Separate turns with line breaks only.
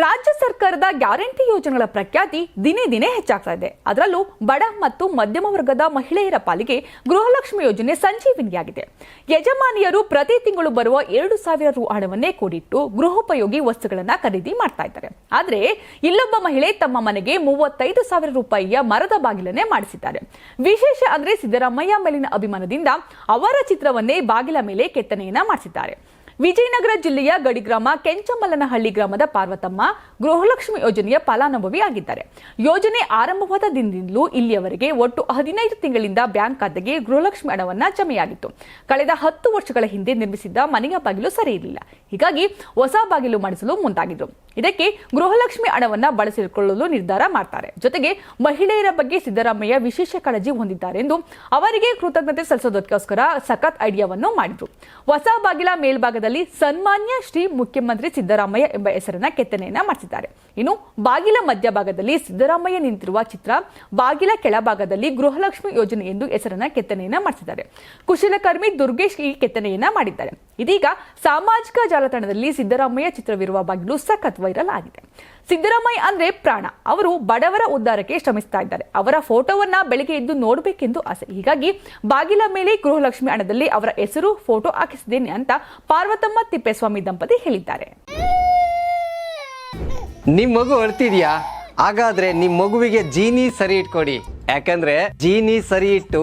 ರಾಜ್ಯ ಸರ್ಕಾರದ ಗ್ಯಾರಂಟಿ ಯೋಜನೆಗಳ ಪ್ರಖ್ಯಾತಿ ದಿನೇ ದಿನೇ ಹೆಚ್ಚಾಗ್ತಾ ಇದೆ. ಅದರಲ್ಲೂ ಬಡ ಮತ್ತು ಮಧ್ಯಮ ವರ್ಗದ ಮಹಿಳೆಯರ ಪಾಲಿಗೆ ಗೃಹಲಕ್ಷ್ಮಿ ಯೋಜನೆ ಸಂಜೀವಿನಿಯಾಗಿದೆ. ಯಜಮಾನಿಯರು ಪ್ರತಿ ತಿಂಗಳು ಬರುವ ಎರಡು ಸಾವಿರ ರು ಹಣವನ್ನೇ ಕೂಡಿಟ್ಟು ಗೃಹೋಪಯೋಗಿ ವಸ್ತುಗಳನ್ನು ಖರೀದಿ ಮಾಡ್ತಾ ಇದ್ದಾರೆ. ಆದರೆ ಇಲ್ಲೊಬ್ಬ ಮಹಿಳೆ ತಮ್ಮ ಮನೆಗೆ ಮೂವತ್ತೈದು ಸಾವಿರ ರೂಪಾಯಿಯ ಮರದ ಬಾಗಿಲನ್ನೇ ಮಾಡಿಸಿದ್ದಾರೆ. ವಿಶೇಷ ಅಂದ್ರೆ ಸಿದ್ದರಾಮಯ್ಯ ಮೇಲಿನ ಅಭಿಮಾನದಿಂದ ಅವರ ಚಿತ್ರವನ್ನೇ ಬಾಗಿಲ ಮೇಲೆ ಕೆತ್ತನೆಯನ್ನ ಮಾಡಿಸಿದ್ದಾರೆ. ವಿಜಯನಗರ ಜಿಲ್ಲೆಯ ಗಡಿಗ್ರಾಮ ಕೆಂಚಮಲ್ಲನಹಳ್ಳಿ ಗ್ರಾಮದ ಪಾರ್ವತಮ್ಮ ಗೃಹಲಕ್ಷ್ಮಿ ಯೋಜನೆಯ ಫಲಾನುಭವಿ ಆಗಿದ್ದಾರೆ. ಯೋಜನೆ ಆರಂಭವಾದ ದಿನದಿಂದಲೂ ಇಲ್ಲಿಯವರೆಗೆ ಒಟ್ಟು ಹದಿನೈದು ತಿಂಗಳಿಂದ ಬ್ಯಾಂಕ್ ಖಾತೆಗೆ ಗೃಹಲಕ್ಷ್ಮಿ ಹಣವನ್ನ ಜಮೆಯಾಗಿತ್ತು. ಕಳೆದ ಹತ್ತು ವರ್ಷಗಳ ಹಿಂದೆ ನಿರ್ಮಿಸಿದ್ದ ಮನೆಯ ಬಾಗಿಲು ಸರಿ ಇರಲಿಲ್ಲ. ಹೀಗಾಗಿ ಹೊಸ ಬಾಗಿಲು ಮಾಡಿಸಲು ಮುಂದಾಗಿದ್ರು. ಇದಕ್ಕೆ ಗೃಹಲಕ್ಷ್ಮಿ ಹಣವನ್ನ ಬಳಸಿಕೊಳ್ಳಲು ನಿರ್ಧಾರ ಮಾಡ್ತಾರೆ. ಜೊತೆಗೆ ಮಹಿಳೆಯರ ಬಗ್ಗೆ ಸಿದ್ದರಾಮಯ್ಯ ವಿಶೇಷ ಕಾಳಜಿ ಹೊಂದಿದ್ದಾರೆ ಎಂದು ಅವರಿಗೆ ಕೃತಜ್ಞತೆ ಸಲ್ಲಿಸೋದಕ್ಕೋಸ್ಕರ ಸಖತ್ ಐಡಿಯಾವನ್ನು ಮಾಡಿದ್ರು. ಹೊಸ ಬಾಗಿಲ ಮೇಲ್ಭಾಗದಲ್ಲಿ ಸನ್ಮಾನ್ಯ ಶ್ರೀ ಮುಖ್ಯಮಂತ್ರಿ ಸಿದ್ದರಾಮಯ್ಯ ಎಂಬ ಹೆಸರನ್ನ ಕೆತ್ತನೆಯನ್ನ ಮಾಡಿಸಿದ್ದಾರೆ. ಇನ್ನು ಬಾಗಿಲ ಮಧ್ಯಭಾಗದಲ್ಲಿ ಸಿದ್ದರಾಮಯ್ಯ ನಿಂತಿರುವ ಚಿತ್ರ ಬಾಗಿಲ ಕೆಳಭಾಗದಲ್ಲಿ ಗೃಹಲಕ್ಷ್ಮಿ ಯೋಜನೆ ಎಂದು ಹೆಸರನ್ನ ಕೆತ್ತನೆಯನ್ನ ಮಾಡಿಸಿದ್ದಾರೆ. ಕುಶಲಕರ್ಮಿ ದುರ್ಗೇಶ್ ಈ ಕೆತ್ತನೆಯನ್ನ ಮಾಡಿದ್ದಾರೆ. ಇದೀಗ ಸಾಮಾಜಿಕ ಜಾಲತಾಣದಲ್ಲಿ ಸಿದ್ದರಾಮಯ್ಯ ಚಿತ್ರವಿರುವ ಬಾಗಿಲು ಸಖತ್ ವೈರಲ್ ಆಗಿದೆ. ಸಿದ್ದರಾಮಯ್ಯ ಅಂದ್ರೆ ಪ್ರಾಣ. ಅವರು ಬಡವರ ಉದ್ಧಾರಕ್ಕೆ ಶ್ರಮಿಸ್ತಾ ಇದ್ದಾರೆ. ಅವರ ಫೋಟೋವನ್ನ ಬೆಳಿಗ್ಗೆ ಎದ್ದು ನೋಡಬೇಕೆಂದು ಆಸೆ. ಹೀಗಾಗಿ ಬಾಗಿಲ ಮೇಲೆ ಗೃಹಲಕ್ಷ್ಮಿ ಹಣದಲ್ಲಿ ಅವರ ಹೆಸರು, ಫೋಟೋ ಹಾಕಿಸಿದ್ದೇನೆ ಅಂತ ಪಾರ್ವತಮ್ಮ ತಿಪ್ಪೇಸ್ವಾಮಿ ದಂಪತಿ ಹೇಳಿದ್ದಾರೆ.
ನಿಮ್ ಮಗು ಅಳ್ತಿದ್ಯಾ ಹಾಗಾದ್ರೆ ನಿಮ್ ಮಗುವಿಗೆ ಜೀನಿ ಸರಿ ಇಟ್ಕೊಡಿ. ಯಾಕಂದ್ರೆ ಜೀನಿ ಸರಿ ಇಟ್ಟು